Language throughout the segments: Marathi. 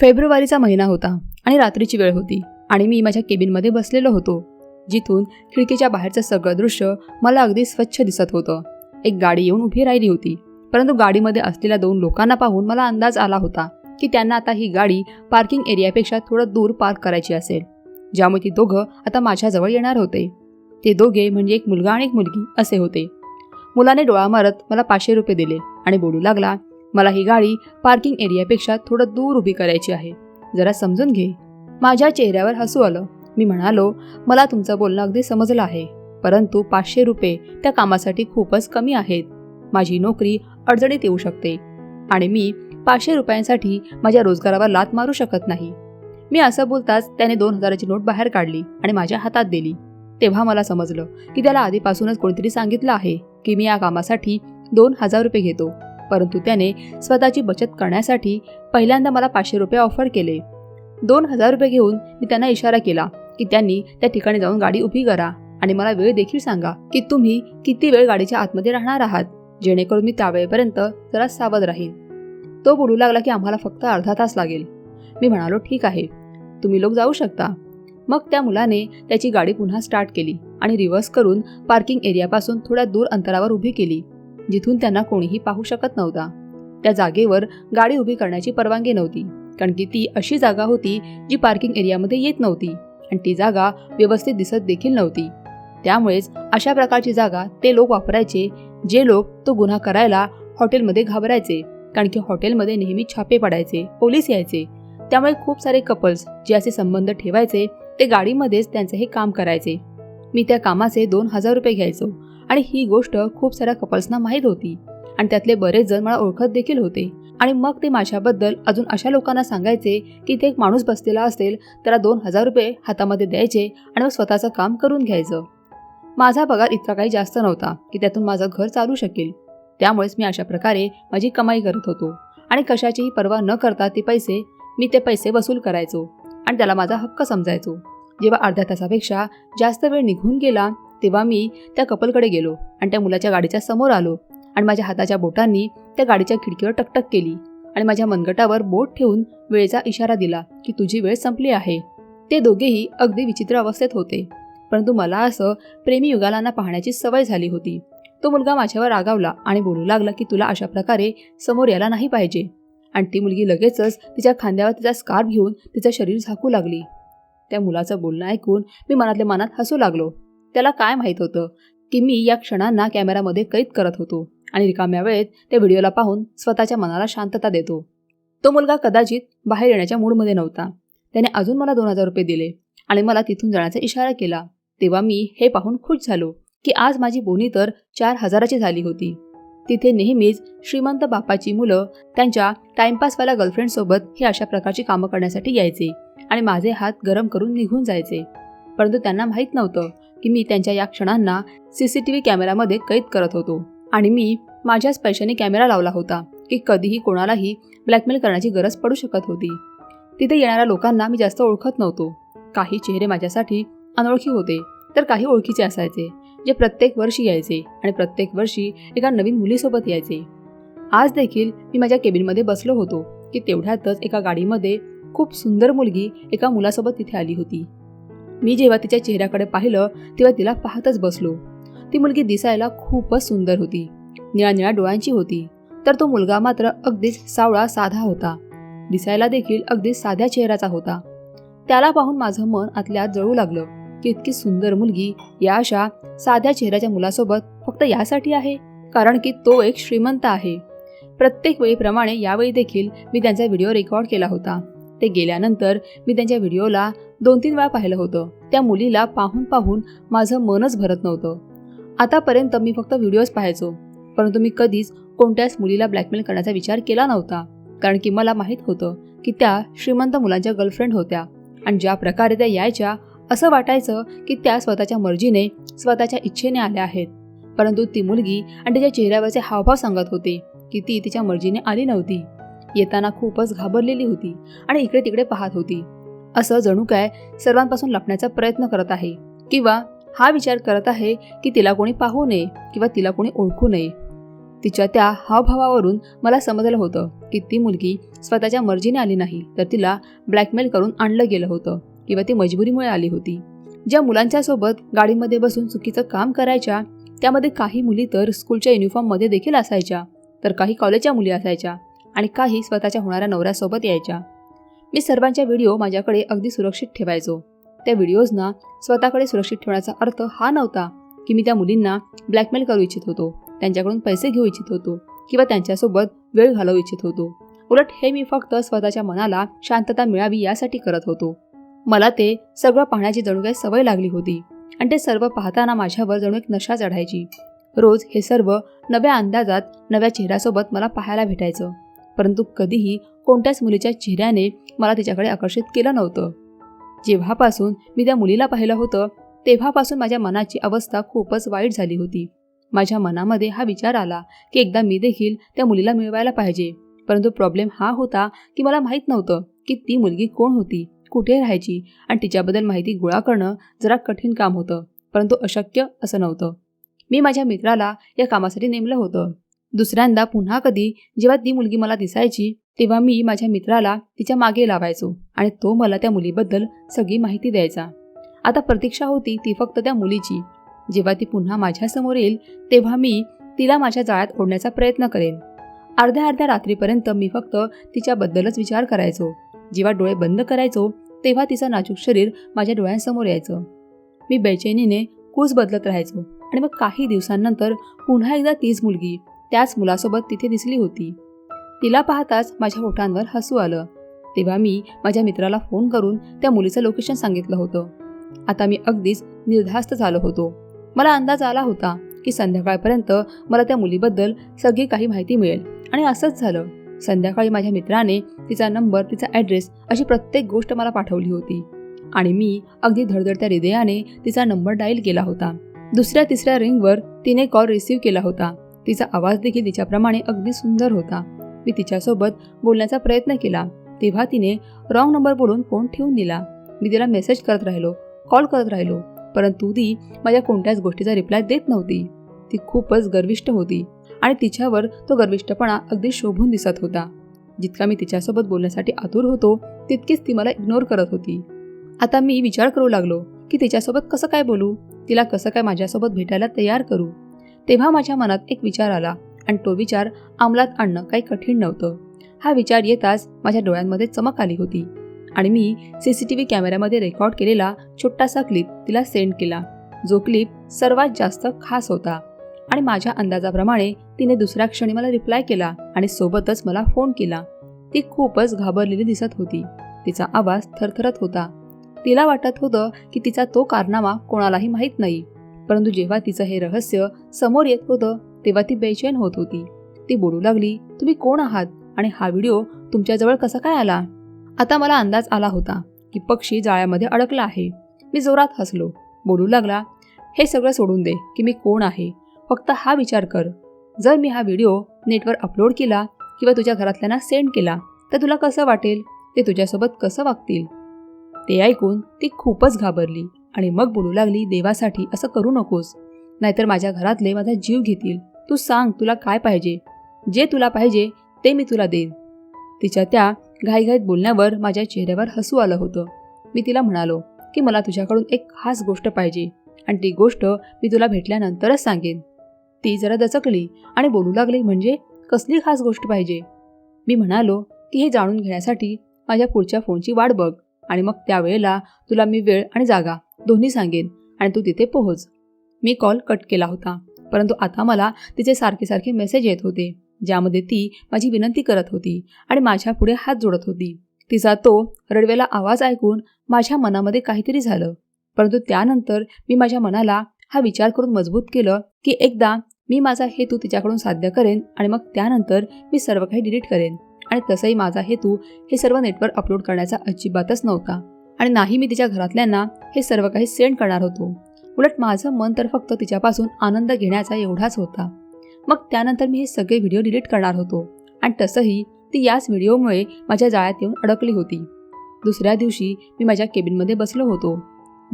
फेब्रुवारीचा महिना होता आणि रात्रीची वेळ होती आणि मी माझ्या केबिनमध्ये बसलेलो होतो जिथून खिडकीच्या बाहेरचं सगळं दृश्य मला अगदी स्वच्छ दिसत होतं. एक गाडी येऊन उभी राहिली होती परंतु गाडीमध्ये असलेल्या दोन लोकांना पाहून मला अंदाज आला होता की त्यांना आता ही गाडी पार्किंग एरियापेक्षा थोडं दूर पार्क करायची असेल ज्यामुळे ती दोघं आता माझ्याजवळ येणार होते. ते दोघे म्हणजे एक मुलगा आणि एक मुलगी असे होते. मुलाने डोळा मारत मला पाचशे रुपये दिले आणि बोलू लागला मला ही गाडी पार्किंग एरियापेक्षा थोडं दूर उभी करायची आहे. जरा समजून घे. माझ्या चेहऱ्यावर हसू आलं. मी म्हणालो मला तुमचं बोलणं अगदी समजलं आहे परंतु पाचशे रुपये त्या कामासाठी खूपच कमी आहेत. माझी नोकरी अडचणीत येऊ शकते आणि मी पाचशे रुपयांसाठी माझ्या रोजगारावर लात मारू शकत नाही. मी असं बोलताच त्याने दोन हजाराची नोट बाहेर काढली आणि माझ्या हातात दिली. तेव्हा मला समजलं की त्याला आधीपासूनच कोणीतरी सांगितलं आहे की मी या कामासाठी दोन हजार रुपये घेतो. परंतु त्याने स्वतःची बचत करण्यासाठी पहिल्यांदा मला पाचशे रुपये ऑफर केले. दोन हजार रुपये घेऊन मी त्यांना इशारा केला की त्यांनी त्या ठिकाणी जाऊन गाडी उभी करा आणि मला वेळ देखील सांगा की तुम्ही किती वेळ गाडीच्या आतमध्ये राहणार आहात जेणेकरून मी त्यावेळेपर्यंत जरा सावध राहीन. तो बोलू लागला की आम्हाला फक्त अर्धा तास लागेल. मी म्हणालो ठीक आहे. तुम्ही लोक जाऊ शकता. मग त्या मुलाने त्याची गाडी पुन्हा स्टार्ट केली आणि रिव्हर्स करून पार्किंग एरियापासून थोड्या दूर अंतरावर उभी केली. जिथून त्यांना कोणीही पाहू शकत नव्हता. त्या जागेवर गाडी उभी करण्याची परवानगी नव्हती कारण की ती अशी जागा होती जी पार्किंग एरियामध्ये येत नव्हती आणि ती जागा व्यवस्थित दिसत देखील नव्हती. त्यामुळेच अशा प्रकारची जागा ते लोक वापरायचे जे लोक तो गुन्हा करायला हॉटेलमध्ये घाबरायचे कारण की हॉटेलमध्ये नेहमी छापे पडायचे पोलीस यायचे. त्यामुळे खूप सारे कपल्स जे असे संबंध ठेवायचे ते गाडीमध्येच त्यांचं हे काम करायचे. मी त्या कामाचे दोन हजार रुपये घ्यायचो. आणि ही गोष्ट खूप साऱ्या कपल्सना माहीत होती. आणि त्यातले बरेच जण मला ओळखत देखील होते. आणि मग ते माझ्याबद्दल अजून अशा लोकांना सांगायचे की ते एक माणूस बसलेला असेल त्याला दोन हजार रुपये हातामध्ये द्यायचे आणि मग स्वतःचं काम करून घ्यायचं. माझा पगार इतका काही जास्त नव्हता की त्यातून माझं घर चालू शकेल. त्यामुळेच मी अशा प्रकारे माझी कमाई करत होतो. आणि कशाचीही पर्वा न करता ते पैसे मी ते पैसे वसूल करायचो आणि त्याला माझा हक्क समजायचो. जेव्हा अर्ध्या तासापेक्षा जास्त वेळ निघून गेला तेव्हा मी त्या कपलकडे गेलो आणि त्या मुलाच्या गाडीच्या समोर आलो आणि माझ्या हाताच्या बोटांनी त्या गाडीच्या खिडकीवर टकटक केली आणि माझ्या मनगटावर बोट ठेवून वेळेचा इशारा दिला की तुझी वेळ संपली आहे. ते दोघेही अगदी विचित्र अवस्थेत होते. परंतु मला असं प्रेमी युगालांना पाहण्याची सवय झाली होती. तो मुलगा माझ्यावर रागावला आणि बोलू लागला की तुला अशा प्रकारे समोर यायला नाही पाहिजे. आणि ती मुलगी लगेचच तिच्या खांद्यावर तिचा स्कार्फ घेऊन तिचं शरीर झाकू लागली. त्या मुलाचं बोलणं ऐकून मी मनातल्या मनात हसू लागलो. त्याला काय माहीत होतं? की मी या क्षणांना कॅमेरामध्ये कैद करत होतो आणि रिकाम्या वेळेत त्या व्हिडिओला पाहून स्वतःच्या मनाला शांतता देतो. तो मुलगा कदाचित बाहेर येण्याच्या मूडमध्ये नव्हता. त्याने अजून मला दोन हजार रुपये दिले आणि मला तिथून जाण्याचा इशारा केला. तेव्हा मी हे पाहून खुश झालो की आज माझी बोनी तर चार हजाराची झाली होती. तिथे नेहमीच श्रीमंत बापाची मुलं त्यांच्या टाइमपासवाल्या गर्लफ्रेंडसोबत हे अशा प्रकारची कामं करण्यासाठी यायचे आणि माझे हात गरम करून निघून जायचे. परंतु त्यांना माहीत नव्हतं की मी त्यांच्या या क्षणांना सी सी टी व्ही कॅमेऱ्यामध्ये कैद करत होतो. आणि मी माझ्याच पैशाने कॅमेरा लावला होता की कधीही कोणालाही ब्लॅकमेल करण्याची गरज पडू शकत होती. तिथे येणाऱ्या लोकांना मी जास्त ओळखत नव्हतो. काही चेहरे माझ्यासाठी अनोळखी होते तर काही ओळखीचे असायचे जे प्रत्येक वर्षी यायचे आणि प्रत्येक वर्षी एका नवीन मुलीसोबत यायचे. आज देखील मी माझ्या केबिनमध्ये बसलो होतो की तेवढ्यातच एका गाडीमध्ये खूप सुंदर मुलगी एका मुलासोबत तिथे आली होती. मी जेव्हा तिच्या चेहऱ्याकडे पाहिलं तेव्हा तिला पाहतच बसलो. ती मुलगी दिसायला खूपच सुंदर होती. निळ्या निळ्या डोळ्यांची होती. तर तो मुलगा मात्र अगदीच सावळा साधा होता. दिसायला देखील अगदी साध्या चेहऱ्याचा होता. त्याला पाहून माझं मन आतल्या जळू लागलं. की इतकी सुंदर मुलगी या अशा साध्या चेहऱ्याच्या मुलासोबत फक्त यासाठी आहे? कारण की तो एक श्रीमंत आहे. प्रत्येक वेळीप्रमाणे यावेळी देखील मी त्यांचा व्हिडिओ रेकॉर्ड केला होता. ते गेल्यानंतर मी त्यांच्या व्हिडिओला दोन तीन वेळा पाहिलं होतं. त्या मुलीला पाहून पाहून माझं मनच भरत नव्हतं. आतापर्यंत मी फक्त व्हिडिओज पाहायचो परंतु मी कधीच कोणत्याच मुलीला ब्लॅकमेल करण्याचा विचार केला नव्हता. कारण की मला माहीत होतं की त्या श्रीमंत मुलांच्या गर्लफ्रेंड होत्या आणि ज्या प्रकारे त्या यायच्या असं वाटायचं की त्या स्वतःच्या मर्जीने स्वतःच्या इच्छेने आल्या आहेत. परंतु ती मुलगी आणि तिच्या चेहऱ्यावरचे हावभाव सांगत होते की ती तिच्या मर्जीने आली नव्हती. येताना खूपच घाबरलेली होती आणि इकडे तिकडे पाहत होती. असं जणू काय सर्वांपासून लपण्याचा प्रयत्न करत आहे किंवा हा विचार करत आहे की तिला कोणी पाहू नये किंवा तिला कोणी ओळखू नये. तिच्या त्या हावभावावरून मला समजलं होतं की ती मुलगी स्वतःच्या मर्जीने आली नाही तर तिला ब्लॅकमेल करून आणलं गेलं होतं किंवा ती मजबुरीमुळे आली होती. ज्या मुलांच्या सोबत गाडीमध्ये बसून चुकीचं काम करायच्या त्यामध्ये काही मुली तर स्कूलच्या युनिफॉर्ममध्ये देखील असायच्या तर काही कॉलेजच्या मुली असायच्या. आणि काही स्वतःच्या होणाऱ्या नवऱ्यासोबत यायच्या. मी सर्वांच्या व्हिडिओ माझ्याकडे अगदी सुरक्षित ठेवायचो. त्या व्हिडिओजना स्वतःकडे सुरक्षित ठेवण्याचा अर्थ हा नव्हता की मी त्या मुलींना ब्लॅकमेल करू इच्छित होतो त्यांच्याकडून पैसे घेऊ इच्छित होतो किंवा त्यांच्यासोबत वेळ घालवू इच्छित होतो. उलट हे मी फक्त स्वतःच्या मनाला शांतता मिळावी यासाठी करत होतो. मला ते सगळं पाहण्याची जणू काही सवय लागली होती आणि ते सर्व पाहताना माझ्यावर जणू एक नशा चढायची. रोज हे सर्व नव्या अंदाजात नव्या चेहऱ्यासोबत मला पाहायला भेटायचं. परंतु कधीही कोणत्याच मुलीच्या चेहऱ्याने मला तिच्याकडे आकर्षित केलं नव्हतं. जेव्हापासून मी त्या मुलीला पाहिलं होतं तेव्हापासून माझ्या मनाची अवस्था खूपच वाईट झाली होती. माझ्या मनामध्ये हा विचार आला की एकदा मी देखील त्या मुलीला मिळवायला पाहिजे. परंतु प्रॉब्लेम हा होता की मला माहीत नव्हतं की ती मुलगी कोण होती कुठे राहायची आणि तिच्याबद्दल माहिती गोळा करणं जरा कठीण काम होतं परंतु अशक्य असं नव्हतं. मी माझ्या मित्राला या कामासाठी नेमलं होतं. दुसऱ्यांदा पुन्हा कधी जेव्हा ती मुलगी मला दिसायची तेव्हा मी माझ्या मित्राला तिच्यामागे लावायचो आणि तो मला त्या मुलीबद्दल सगळी माहिती द्यायचा. आता प्रतीक्षा होती ती फक्त त्या मुलीची. जेव्हा ती पुन्हा माझ्यासमोर येईल तेव्हा मी तिला माझ्या जाळ्यात ओढण्याचा प्रयत्न करेन. अर्ध्या अर्ध्या रात्रीपर्यंत मी फक्त तिच्याबद्दलच विचार करायचो. जेव्हा डोळे बंद करायचो तेव्हा तिचं नाजूक शरीर माझ्या डोळ्यांसमोर यायचं. मी बेचैनीने कूस बदलत राहायचो आणि मग काही दिवसांनंतर पुन्हा एकदा तीच मुलगी त्याच मुलासोबत तिथे दिसली होती. तिला पाहताच माझ्या ओठांवर हसू आलं. तेव्हा मी माझ्या मित्राला फोन करून त्या मुलीचं लोकेशन सांगितलं होतं. आता मी अगदीच निर्धास्त झालो होतो. मला अंदाज आला होता की संध्याकाळपर्यंत मला त्या मुलीबद्दल सगळी काही माहिती मिळेल. आणि असंच झालं. संध्याकाळी माझ्या मित्राने तिचा नंबर तिचा ॲड्रेस अशी प्रत्येक गोष्ट मला पाठवली होती. आणि मी अगदी धडधडत्या हृदयाने तिचा नंबर डायल केला होता. दुसऱ्या तिसऱ्या रिंगवर तिने कॉल रिसीव्ह केला होता. तिचा आवाज देखील तिच्याप्रमाणे अगदी सुंदर होता. मी तिच्यासोबत बोलण्याचा प्रयत्न केला. तेव्हा तिने रॉंग नंबर बोलून फोन ठेवून दिला. मी तिला मेसेज करत राहिलो. कॉल करत राहिलो. परंतु ती माझ्या कोणत्याच गोष्टीचा रिप्लाय देत नव्हती. ती खूपच गर्विष्ठ होती आणि तिच्यावर तो गर्विष्ठपणा अगदी शोभून दिसत होता. जितका मी तिच्यासोबत बोलण्यासाठी आतुर होतो तितकीच ती मला इग्नोर करत होती. आता मी विचार करू लागलो की तिच्यासोबत कसं काय बोलू? तिला कसं काय माझ्यासोबत भेटायला तयार करू? तेव्हा माझ्या मनात एक विचार आला आणि तो विचार अंमलात आणणं काही कठीण नव्हतं. हा विचार येताच माझ्या डोळ्यांमध्ये चमक आली होती आणि मी सी सी टी व्ही कॅमेऱ्यामध्ये रेकॉर्ड केलेला छोटासा क्लिप तिला सेंड केला. जो क्लिप सर्वात जास्त खास होता आणि माझ्या अंदाजाप्रमाणे तिने दुसऱ्या क्षणी मला रिप्लाय केला आणि सोबतच मला फोन केला. ती खूपच घाबरलेली दिसत होती. तिचा आवाज थरथरत होता. तिला वाटत होतं की तिचा तो कारनामा कोणालाही माहीत नाही. परंतु जेव्हा तिचं हे रहस्य समोर येत होतं तेव्हा ती बेचैन होत होती. ती बोलू लागली तुम्ही कोण आहात? आणि हा व्हिडिओ तुमच्याजवळ कसा काय आला? आता मला अंदाज आला होता की पक्षी जाळ्यामध्ये अडकला आहे. मी जोरात हसलो. बोलू लागला हे सगळं सोडून दे की मी कोण आहे? फक्त हा विचार कर. जर मी हा व्हिडिओ नेटवर अपलोड केला किंवा तुझ्या घरातल्यांना सेंड केला तर तुला कसं वाटेल? ते तुझ्यासोबत कसं वागतील? ते ऐकून ती खूपच घाबरली आणि मग बोलू लागली देवासाठी असं करू नकोस. नाहीतर माझ्या घरातले माझा जीव घेतील. तू सांग तुला काय पाहिजे. जे तुला पाहिजे ते मी तुला देईन. तिच्या त्या घाईघाईत बोलण्यावर माझ्या चेहऱ्यावर हसू आलं होतं. मी तिला म्हणालो की मला तुझ्याकडून एक खास गोष्ट पाहिजे आणि ती गोष्ट मी तुला भेटल्यानंतरच सांगेन. ती जरा दचकली आणि बोलू लागली म्हणजे कसली खास गोष्ट पाहिजे? मी म्हणालो की हे जाणून घेण्यासाठी माझ्या पुढच्या फोनची वाट बघ. आणि मग त्यावेळेला तुला मी वेळ आणि जागा दोन्ही सांगेन आणि तू तिथे पोहोच. मी कॉल कट केला होता परंतु आता मला तिचे सारखे सारखे मेसेज येत होते ज्यामध्ये ती माझी विनंती करत होती आणि माझ्या पुढे हात जोडत होती. तिचा तो रडवेला आवाज ऐकून माझ्या मनामध्ये काहीतरी झालं परंतु त्यानंतर मी माझ्या मनाला हा विचार करून मजबूत केलं की एकदा मी माझा हेतू तिच्याकडून साध्य करेन आणि मग त्यानंतर मी सर्व काही डिलीट करेन. आणि तसंही माझा हेतू हे सर्व नेटवर अपलोड करण्याचा अजिबातच नव्हता. आणि नाही मी तिच्या घरातल्यांना हे सर्व काही सेंड करणार होतो. उलट माझं मन तर फक्त तिच्यापासून आनंद घेण्याचा एवढाच होता. मग त्यानंतर मी हे सगळे व्हिडिओ डिलीट करणार होतो. आणि तसंही ती याच व्हिडिओमुळे माझ्या जाळ्यात येऊन अडकली होती. दुसऱ्या दिवशी मी माझ्या केबिनमध्ये बसलो होतो.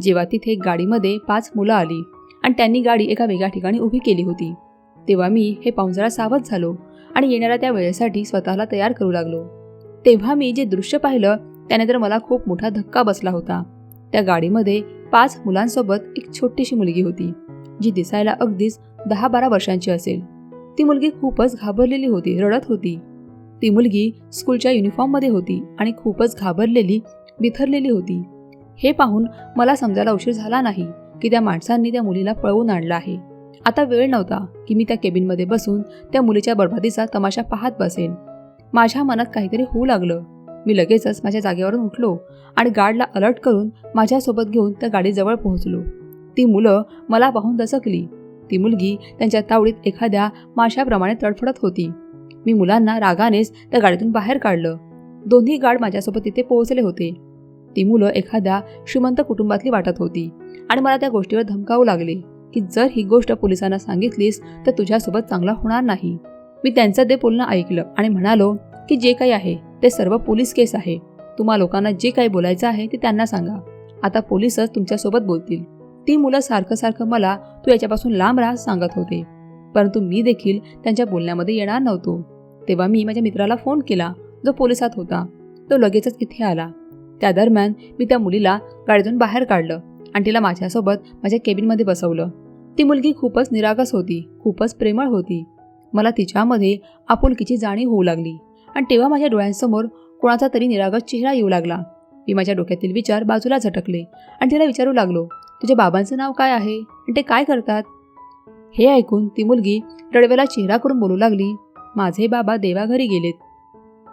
जेव्हा तिथे गाडीमध्ये पाच मुलं आली आणि त्यांनी गाडी एका वेगळ्या ठिकाणी उभी केली होती. तेव्हा मी हे पाहुणजरा सावध झालो. आणि येणाऱ्या त्या वेळेसाठी स्वतःला तयार करू लागलो. तेव्हा मी जे दृश्य पाहिलं त्याने तर मला खूप मोठा धक्का बसला होता. त्या गाडीमध्ये पाच मुलांसोबत एक छोटीशी मुलगी होती जी दिसायला अगदीच दहा बारा वर्षांची असेल. ती मुलगी खूपच घाबरलेली होती रडत होती. ती मुलगी स्कूलच्या युनिफॉर्ममध्ये होती आणि खूपच घाबरलेली बिथरलेली होती. हे पाहून मला समजायला उशीर झाला नाही की त्या माणसांनी त्या मुलीला पळवून आणलं आहे. आता वेळ नव्हता की मी त्या केबिनमध्ये बसून त्या मुलीच्या बरबादीचा तमाशा पाहत बसेन. माझ्या मनात काहीतरी होऊ लागलं. मी लगेचच माझ्या जागेवरून उठलो आणि गार्डला अलर्ट करून माझ्यासोबत घेऊन त्या गाडीजवळ पोहोचलो. ती मुलं मला पाहून दचकली ती मुलगी त्यांच्या तावडीत एखाद्या माशाप्रमाणे तडफडत होती. मी मुलांना रागानेच त्या गाडीतून बाहेर काढलं. दोन्ही गार्ड माझ्यासोबत तिथे पोहोचले होते. ती मुलं एखाद्या श्रीमंत कुटुंबातली वाटत होती आणि मला त्या गोष्टीवर धमकावू लागले. की जर ही गोष्ट पोलिसांना सांगितलीस तर तुझ्यासोबत चांगला होणार नाही. मी त्यांचं ते बोलणं ऐकलं आणि म्हणालो की जे काही आहे ते सर्व पोलीस केस आहे. तुम्हा लोकांना जे काही बोलायचं आहे ते त्यांना सांगा. आता पोलीसच तुमच्यासोबत बोलतील. ती मुलं सारखं सारखं मला तू याच्यापासून लांब राहा सांगत होते. परंतु मी देखील त्यांच्या बोलण्यामध्ये येणार नव्हतो. तेव्हा मी माझ्या मित्राला फोन केला जो पोलिसात होता. तो लगेचच इथे आला. त्या दरम्यान मी त्या मुलीला गाडीतून बाहेर काढलं. आणि तिला माझ्यासोबत माझ्या केबिनमध्ये बसवलं. ती मुलगी खूपच निरागस होती खूपच प्रेमळ होती. मला तिच्यामध्ये आपुलकीची जाणीव होऊ लागली आणि तेव्हा माझ्या डोळ्यांसमोर कोणाचा तरी निरागस चेहरा येऊ लागला. मी माझ्या डोक्यातील विचार बाजूला झटकले आणि तिला विचारू लागलो तुझ्या बाबांचं नाव काय आहे? आणि ते काय करतात? हे ऐकून ती मुलगी रडवेला चेहरा करून बोलू लागली माझे बाबा देवाघरी गेलेत.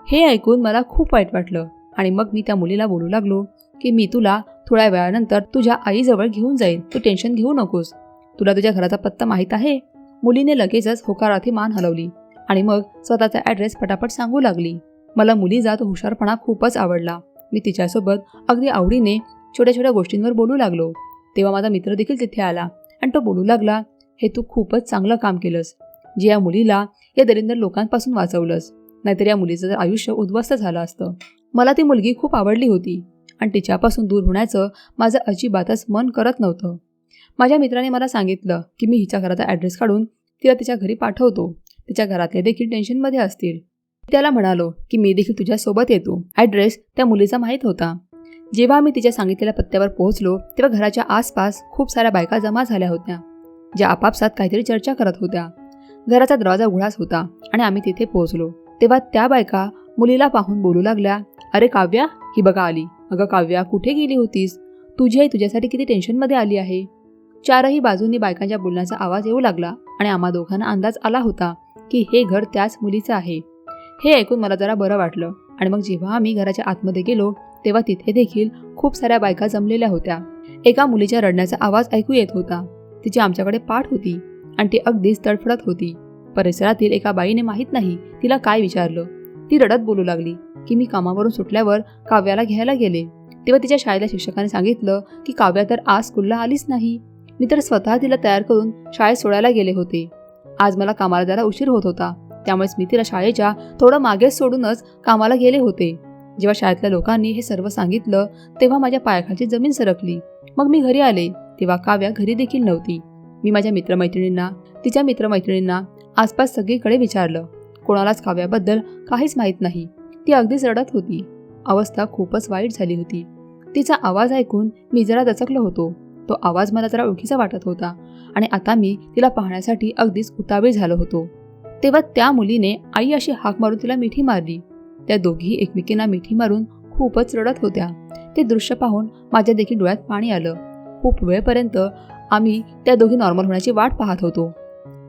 हे ऐकून मला खूप वाईट वाटलं आणि मग मी त्या मुलीला बोलू लागलो की मी तुला थोड्या वेळानंतर तुझ्या आईजवळ घेऊन जाईन. तू टेन्शन घेऊ नकोस. तुला तुझ्या घराचा पत्ता माहीत आहे? मुलीने लगेचच होकारार्थी मान हलवली आणि मग स्वतःचा ॲड्रेस पटापट सांगू लागली. मला मुलीचा तो हुशारपणा खूपच आवडला. मी तिच्यासोबत अगदी आवडीने छोट्या छोट्या गोष्टींवर बोलू लागलो. तेव्हा माझा मित्र देखील तिथे आला आणि तो बोलू लागला हे तू खूपच चांगलं काम केलंस. जे या मुलीला या दरिंदर लोकांपासून वाचवलंस. नाहीतर या मुलीचं जर आयुष्य उद्ध्वस्त झालं असतं. मला ती मुलगी खूप आवडली होती. आणि तिच्यापासून दूर होण्याचं माझं अजिबातच मन करत नव्हतं. माझ्या मित्राने मला सांगितलं की मी हिच्या घराचा ॲड्रेस काढून तिला तिच्या घरी पाठवतो. तिच्या घरातले देखील टेन्शनमध्ये असतील. त्याला म्हणालो की मी देखील तुझ्यासोबत येतो. ॲड्रेस त्या मुलीचा माहीत होता. जेव्हा मी तिच्या सांगितलेल्या पत्त्यावर पोहोचलो तेव्हा घराच्या आसपास खूप साऱ्या बायका जमा झाल्या होत्या ज्या आपापसात काहीतरी चर्चा करत होत्या. घराचा दरवाजा उघडाच होता आणि आम्ही तिथे पोहोचलो. तेव्हा त्या बायका मुलीला पाहून बोलू लागल्या अरे काव्या ही बघा आली. अगं काव्या कुठे गेली होतीस? तुझी आई तुझ्यासाठी किती टेन्शनमध्ये आली आहे. चारही बाजूंनी बायकांच्या बोलण्याचा आवाज येऊ लागला आणि आम्हा दोघांना अंदाज आला होता की हे घर त्याच मुलीचं आहे. हे ऐकून मला जरा बरं वाटलं आणि मग जेव्हा आम्ही घराच्या आतमध्ये गेलो तेव्हा तिथे देखील खूप साऱ्या बायका जमलेल्या होत्या. एका मुलीच्या रडण्याचा आवाज ऐकू येत होता. तिची आमच्याकडे पाठ होती आणि ती अगदीच तडफडत होती. परिसरातील एका बाईने माहीत नाही तिला काय विचारलं. ती रडत बोलू लागली. की मी कामावरून सुटल्यावर काव्याला घ्यायला गेले. तेव्हा तिच्या शाळेला शिक्षकाने सांगितलं की काव्या तर आज स्कूलला आलीच नाही. मी तर स्वतः तिला तयार करून शाळेत सोडायला गेले होते. आज मला कामाला जरा उशीर होत होता. त्यामुळेच मी तिला शाळेच्या थोडं मागेच सोडूनच कामाला गेले होते. जेव्हा शाळेतल्या लोकांनी हे सर्व सांगितलं तेव्हा माझ्या पायाखालची जमीन सरकली. मग मी घरी आले तेव्हा काव्या घरी देखील नव्हती. मी माझ्या मित्रमैत्रिणींना तिच्या मित्रमैत्रिणींना आसपास सगळीकडे विचारलं. कोणालाच काव्याबद्दल काहीच माहीत नाही. ती अगदीच रडत होती. अवस्था खूपच वाईट झाली होती. तिचा आवाज ऐकून मी जरा दचकलो होतो. तो आवाज मला जरा ओळखीचा वाटत होता आणि आता मी तिला पाहण्यासाठी अगदीच उतावीळ झालो होतो. तेव्हा त्या मुलीने आई अशी हाक मारून तिला मिठी मारली. त्या दोघी एकमेकींना मिठी मारून खूपच रडत होत्या. ते दृश्य पाहून माझ्या देखील डोळ्यात पाणी आलं. खूप वेळपर्यंत आम्ही त्या दोघी नॉर्मल होण्याची वाट पाहत होतो.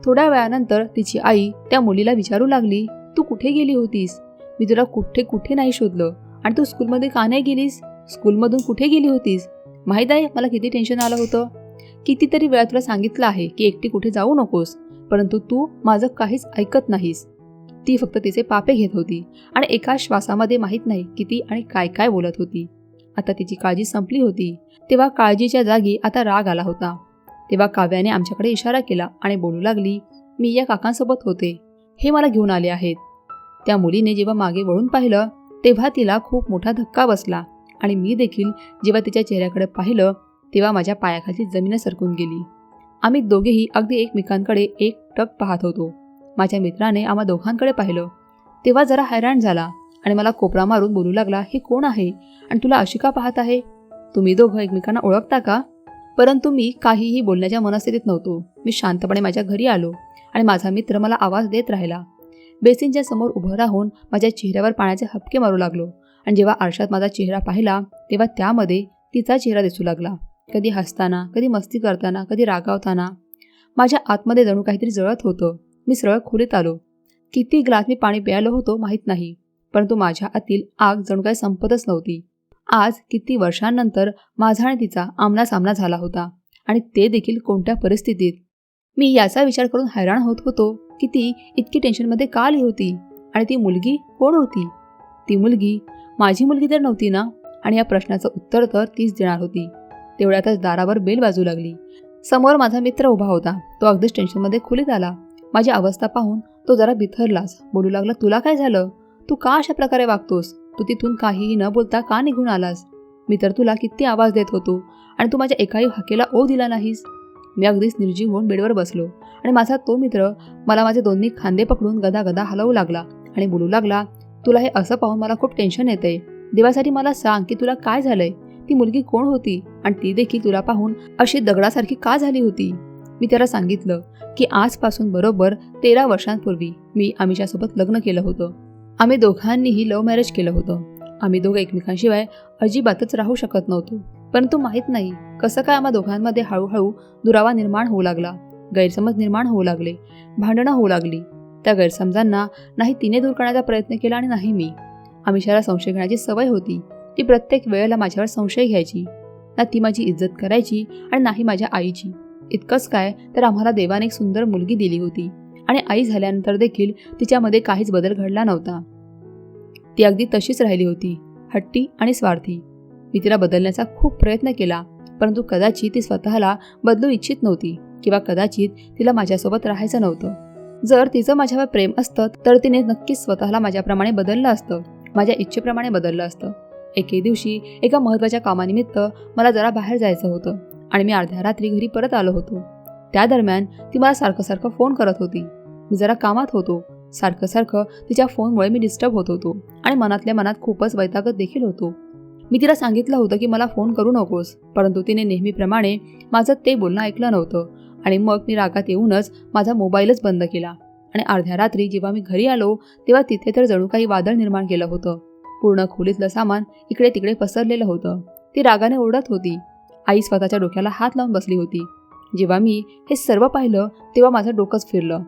थोड्या वेळानंतर तिची आई त्या मुलीला विचारू लागली तू कुठे गेली होतीस? मी तुला कुठे कुठे नाही शोधलं. आणि तू स्कूलमध्ये का नाही गेलीस? स्कूलमधून कुठे गेली होतीस? माहीत आहे मला किती टेन्शन आलं होतं? कितीतरी वेळा तुला सांगितलं आहे की एकटी कुठे जाऊ नकोस परंतु तू माझं काहीच ऐकत नाहीस. ती फक्त तिचे पापे घेत होती आणि एका श्वासामध्ये माहीत नाही किती आणि काय काय बोलत होती. आता तिची काळजी संपली होती. तेव्हा काळजीच्या जागी आता राग आला होता. तेव्हा काव्याने आमच्याकडे इशारा केला आणि बोलू लागली मी या काकांसोबत होते. हे मला घेऊन आले आहेत. त्या मुलीने जेव्हा मागे वळून पाहिलं तेव्हा तिला खूप मोठा धक्का बसला आणि मी देखील जेव्हा तिच्या चेहऱ्याकडे पाहिलं तेव्हा माझ्या पायाखालची जमीन सरकून गेली. आम्ही दोघेही अगदी एकमेकांकडे एक टक पाहत होतो. माझ्या मित्राने आम्हा दोघांकडे पाहिलं. तेव्हा जरा हैराण झाला आणि मला कोपरा मारून बोलू लागला हे कोण आहे? आणि तुला अशी का पाहत आहे? तुम्ही दोघं एकमेकांना ओळखता का? परंतु मी काहीही बोलण्याच्या मनस्थितीत नव्हतो. मी शांतपणे माझ्या घरी आलो आणि माझा मित्र मला आवाज देत राहिला. बेसिनच्या समोर उभं राहून माझ्या चेहऱ्यावर पाण्याचे हपके मारू लागलो. आणि जेव्हा आरशात माझा चेहरा पाहिला तेव्हा त्यामध्ये तिचा चेहरा दिसू लागला. कधी हसताना कधी मस्ती करताना कधी रागावताना. माझ्या आतमध्ये जणू काहीतरी जळत होतं. मी सरळ खोलीत आलो. किती ग्लास मी पाणी प्यायलो होतो माहीत नाही परंतु माझ्या आतील आग जणू काही संपतच नव्हती. आज किती वर्षांनंतर माझा आणि तिचा आमना सामना झाला होता आणि ते देखील कोणत्या परिस्थितीत? मी याचा विचार करून हैराण होत होतो की ती इतकी टेन्शनमध्ये का आली होती आणि ती मुलगी कोण होती? ती मुलगी माझी मुलगी तर नव्हती ना? आणि या प्रश्नाचं उत्तर तर तीच देणार होती. तेवढ्यातच दारावर बेल बाजू लागली. समोर माझा मित्र उभा होता. तो अगदीच टेन्शनमध्ये खोलीत आला. माझी अवस्था पाहून तो जरा बिथरलाच. बोलू लागला तुला काय झालं? तू का अशा प्रकारे वागतोस? तू तिथून काहीही न बोलता का निघून आलास? मी तर तुला किती आवाज देत होतो आणि तू माझ्या एकाही हाकेला ओ दिला नाहीस. मी अगदीच निर्जीव होऊन बेडवर बसलो. आणि माझा तो मित्र मला माझे दोन्ही खांदे पकडून गदा गदा हलवू लागला आणि बोलू लागला तुला हे असं पाहून मला खूप टेन्शन येते देवासाठी मला सांग की तुला काय झालंय? ती मुलगी कोण होती? आणि ती देखील तुला पाहून अशी दगडासारखी का झाली होती? मी त्याला सांगितलं की आजपासून बरोबर तेरा वर्षांपूर्वी मी आमिषासोबत लग्न केलं होतं. आम्ही दोघांनीही लव्ह मॅरेज केलं होतं. आम्ही दोघं एकमेकांशिवाय अजिबातच राहू शकत नव्हतो. परंतु माहीत नाही कसं काय आम्हा दोघांमध्ये हळूहळू दुरावा निर्माण होऊ लागला गैरसमज निर्माण होऊ लागले भांडणं होऊ लागली. त्या गैरसमजांना नाही तिने दूर करण्याचा प्रयत्न केला आणि नाही मी. आमिषाला संशय घेण्याची सवय होती. ती प्रत्येक वेळेला माझ्यावर संशय घ्यायची. ना ती माझी इज्जत करायची आणि नाही माझ्या आईची. इतकंच काय तर आम्हाला देवाने एक सुंदर मुलगी दिली होती आणि आई झाल्यानंतर देखील तिच्यामध्ये काहीच बदल घडला नव्हता. ती अगदी तशीच राहिली होती हट्टी आणि स्वार्थी. मी तिला बदलण्याचा खूप प्रयत्न केला परंतु कदाचित ती स्वतःला बदलू इच्छित नव्हती किंवा कदाचित तिला माझ्यासोबत राहायचं नव्हतं. जर तिचं माझ्यावर प्रेम असतं तर तिने नक्कीच स्वतःला माझ्याप्रमाणे बदललं असतं माझ्या इच्छेप्रमाणे बदललं असतं. एके दिवशी एका महत्त्वाच्या कामानिमित्त मला जरा बाहेर जायचं होतं आणि मी अर्ध्या रात्री घरी परत आलो होतो. त्या दरम्यान ती मला सारखं सारखं फोन करत होती. मी जरा कामात होतो. सारखं सारखं तिच्या फोनमुळे मी डिस्टर्ब होत होतो आणि मनातल्या मनात खूपच वैतागत देखील होतो. मी तिला सांगितलं होतं की मला फोन करू नकोस परंतु तिने नेहमीप्रमाणे माझं ते बोलणं ऐकलं नव्हतं. आणि मग मी रागात येऊनच माझा मोबाईलच बंद केला. आणि अर्ध्या रात्री जेव्हा मी घरी आलो तेव्हा तिथे तर जणू काही वादळ निर्माण केलं होतं. पूर्ण खोलीतलं सामान इकडे तिकडे पसरलेलं होतं. ती रागाने ओरडत होती. आई स्वतःच्या डोक्याला हात लावून बसली होती. जेव्हा मी हे सर्व पाहिलं तेव्हा माझं डोकंच फिरलं.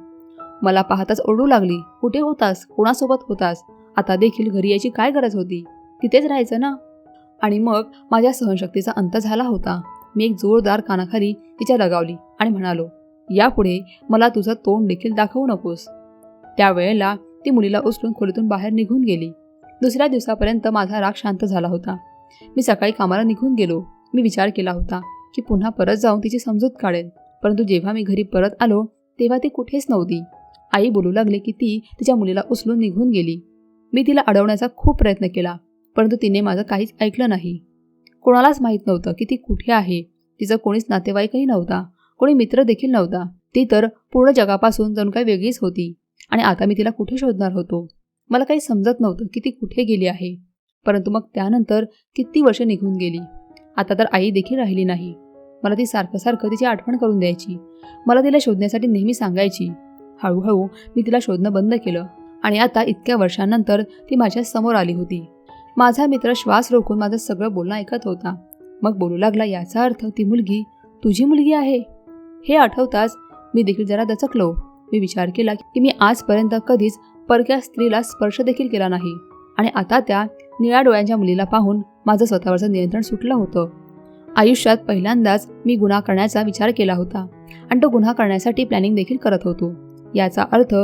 मला पाहताच ओरडू लागली कुठे होतास? कोणासोबत होतास? आता देखील घरी यायची काय गरज होती? तिथेच राहायचं ना? आणि मग माझ्या सहनशक्तीचा अंत झाला होता. मी एक जोरदार कानाखाली तिच्या लगावली आणि म्हणालो यापुढे मला तुझं तोंड देखील दाखवू नकोस. त्यावेळेला ती मुलीला उचलून खोलीतून बाहेर निघून गेली. दुसऱ्या दिवसापर्यंत माझा राग शांत झाला होता. मी सकाळी कामाला निघून गेलो. मी विचार केला होता की पुन्हा परत जाऊन तिची समजूत काढेल. परंतु जेव्हा मी घरी परत आलो तेव्हा ती कुठेच नव्हती. आई बोलू लागली की ती तिच्या मुलीला उचलून निघून गेली. मी तिला अडवण्याचा खूप प्रयत्न केला. परंतु तिने माझं काहीच ऐकलं नाही. कोणालाच माहीत नव्हतं की ती कुठे आहे. तिचं कोणीच नातेवाईकही नव्हता. कोणी मित्र देखील नव्हता. ती तर पूर्ण जगापासून जणू काही वेगळीच होती. आणि आता मी तिला कुठे शोधणार होतो? मला काही समजत नव्हतं की ती कुठे गेली आहे. परंतु मग त्यानंतर किती वर्ष निघून गेली. आता तर आई देखील राहिली नाही. मला ती सारखं सारखं तिची आठवण करून द्यायची. मला तिला शोधण्यासाठी नेहमी सांगायची. हळूहळू मी तिला शोधणं बंद केलं. आणि आता इतक्या वर्षांनंतर ती माझ्यासमोर आली होती. माझा मित्र श्वास रोखून माझं सगळं बोलणं ऐकत होता. मग बोलू लागला याचा अर्थ ती मुलगी तुझी मुलगी आहे? हे आठवताच मी देखील जरा दचकलो. मी विचार केला की मी आजपर्यंत कधीच परक्या स्त्रीला स्पर्श देखील केला नाही. आणि आता त्या निळ्या डोळ्यांच्या मुलीला पाहून माझं स्वतःवरचं नियंत्रण सुटलं होतं. आयुष्यात पहिल्यांदाच मी गुन्हा करण्याचा विचार केला होता आणि तो गुन्हा करण्यासाठी प्लॅनिंग देखील करत होतो. याचा अर्थ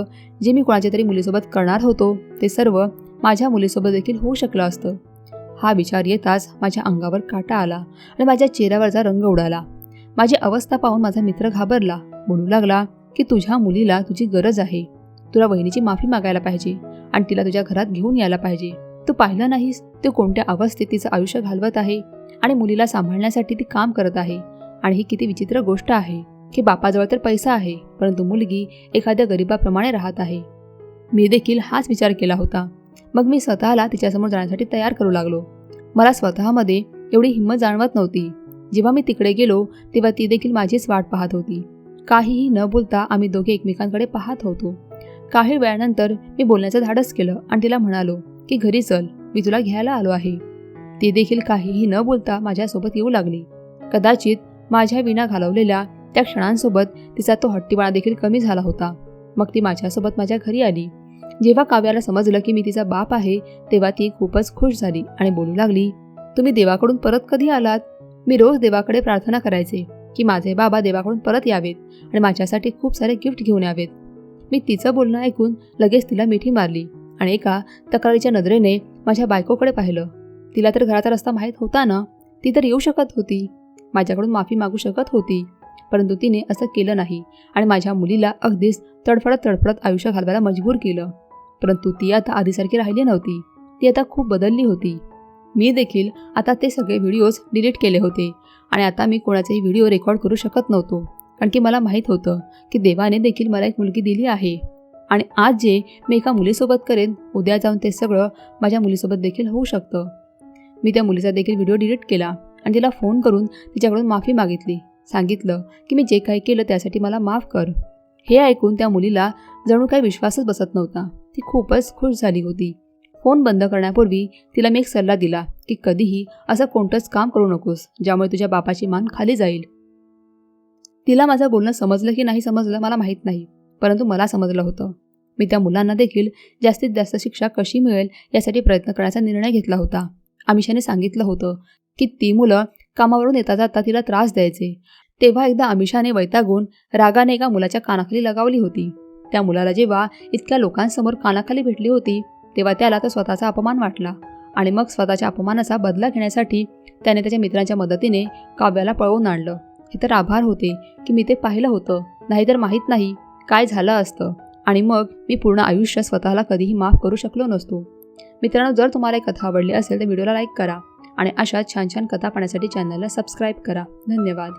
जे मी कोणाच्या तरी मुलीसोबत करणार होतो ते सर्व माझ्या मुलीसोबत देखील होऊ शकलं असतं. हा विचार येताच माझ्या अंगावर काटा आला आणि माझ्या चेहऱ्यावरचा रंग उडाला. माझी अवस्था पाहून माझा मित्र घाबरला. म्हणू लागला की तुझ्या मुलीला तुझी गरज आहे. तुला वहिनीची माफी मागायला पाहिजे आणि तिला तुझ्या घरात घेऊन यायला पाहिजे. तू पाहिलं नाहीस ते कोणत्या अवस्थेत तिचं आयुष्य घालवत आहे आणि मुलीला सांभाळण्यासाठी ती काम करत आहे. आणि ही किती विचित्र गोष्ट आहे की बापाजवळ तर पैसा आहे परंतु मुलगी एखाद्या गरिबाप्रमाणे राहत आहे. मी देखील हाच विचार केला होता. मग मी स्वतःला तिच्यासमोर जाण्यासाठी तयार करू लागलो. मला स्वतःमध्ये एवढी हिंमत जाणवत नव्हती. जेव्हा मी तिकडे गेलो तेव्हा ती देखील माझीच वाट पाहत होती. काहीही न बोलता आम्ही दोघे एकमेकांकडे पाहत होतो. काही वेळानंतर मी बोलण्याचं धाडस केलं आणि तिला म्हणालो की घरी चल मी तुला घ्यायला आलो आहे. ती देखील काहीही न बोलता माझ्यासोबत येऊ लागली. कदाचित माझ्या विना घालवलेल्या त्या क्षणांसोबत तिचा तो हट्टीपणा देखील कमी झाला होता. मग ती माझ्यासोबत माझ्या घरी आली. जेव्हा काव्याला समजलं की मी तिचा बाप आहे तेव्हा ती खूपच खुश झाली आणि बोलू लागली तुम्ही देवाकडून परत कधी आलात? मी रोज देवाकडे प्रार्थना करायचे की माझे बाबा देवाकडून परत यावेत आणि माझ्यासाठी खूप सारे गिफ्ट घेऊन यावेत. मी तिचं बोलणं ऐकून लगेच तिला मिठी मारली आणि एका तक्रारीच्या नजरेने माझ्या बायकोकडे पाहिलं. तिला तर घराचा रस्ता माहीत होता ना? ती तर येऊ शकत होती. माझ्याकडून माफी मागू शकत होती. परंतु तिने असं केलं नाही आणि माझ्या मुलीला अगदीच तडफडत तडफडत आयुष्य घालवायला मजबूर केलं. परंतु ती आता आधीसारखी राहिली नव्हती. ती आता खूप बदलली होती. मी देखील आता ते सगळे व्हिडिओज डिलीट केले होते आणि आता मी कोणाचेही व्हिडिओ रेकॉर्ड करू शकत नव्हतो कारण की मला माहीत होतं की देवाने देखील मला एक मुलगी दिली आहे. आणि आज जे मी एका मुलीसोबत करेन उद्या जाऊन ते सगळं माझ्या मुलीसोबत देखील होऊ शकतं. मी त्या मुलीचा देखील व्हिडिओ डिलीट केला आणि तिला फोन करून तिच्याकडून माफी मागितली. सांगितलं की मी जे काही केलं त्यासाठी मला माफ कर. हे ऐकून त्या मुलीला जणू काही विश्वासच बसत नव्हता. ती खूपच खुश झाली होती. फोन बंद करण्यापूर्वी तिला मी एक सल्ला दिला की कधीही असं कोणतंच काम करू नकोस ज्यामुळे तुझ्या बापाची मान खाली जाईल. तिला माझं बोलणं समजलं की नाही समजलं मला माहीत नाही परंतु मला समजलं होतं. मी त्या मुलांना देखील जास्तीत जास्त शिक्षा कशी मिळेल यासाठी प्रयत्न करण्याचा निर्णय घेतला होता. अमिषाने सांगितलं होतं की ती मुलं कामावरून येता जाता तिला त्रास द्यायचे. तेव्हा एकदा अमिषाने वैतागून रागाने एका मुलाच्या कानाखाली लगावली होती. त्या मुलाला जेव्हा इतक्या लोकांसमोर कानाखाली भेटली होती तेव्हा त्याला तर स्वतःचा अपमान वाटला आणि मग स्वतःच्या अपमानाचा बदला घेण्यासाठी त्याने त्याच्या मित्रांच्या मदतीने काव्याला पळवून आणलं. हे तर आभार होते की मी ते पाहिलं होतं. नाहीतर माहीत नाही काय झालं असतं आणि मग मी पूर्ण आयुष्य स्वतःला कधीही माफ करू शकलो नसतो. मित्रांनो जर तुम्हाला एक कथा आवडली असेल तर व्हिडिओला लाईक करा आणि अशा छान छान कथा पाहण्यासाठी चॅनलला सबस्क्राईब करा. धन्यवाद.